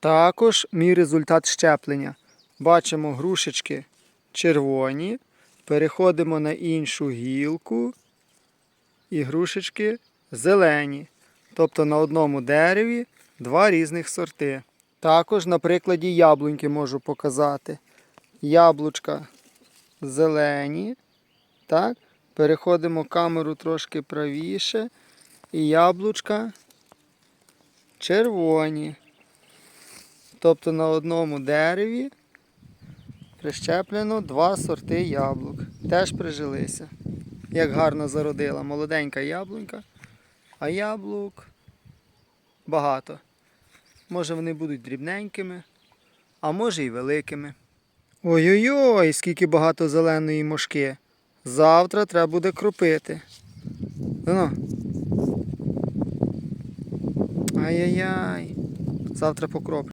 Також мій результат щеплення. Бачимо грушечки червоні. Переходимо на іншу гілку. І грушечки зелені. Тобто на одному дереві два різних сорти. Також на прикладі яблуньки можу показати. Яблучка зелені. Так? Переходимо камеру трошки правіше. І яблучка червоні. Тобто на одному дереві прищеплено два сорти яблук. Теж прижилися. Як гарно зародила молоденька яблунька, а яблук багато. Може вони будуть дрібненькими, а може і великими. Ой-ой-ой, скільки багато зеленої мошки. Завтра треба буде кропити. Ну. Ай-яй-яй. Завтра покроплю.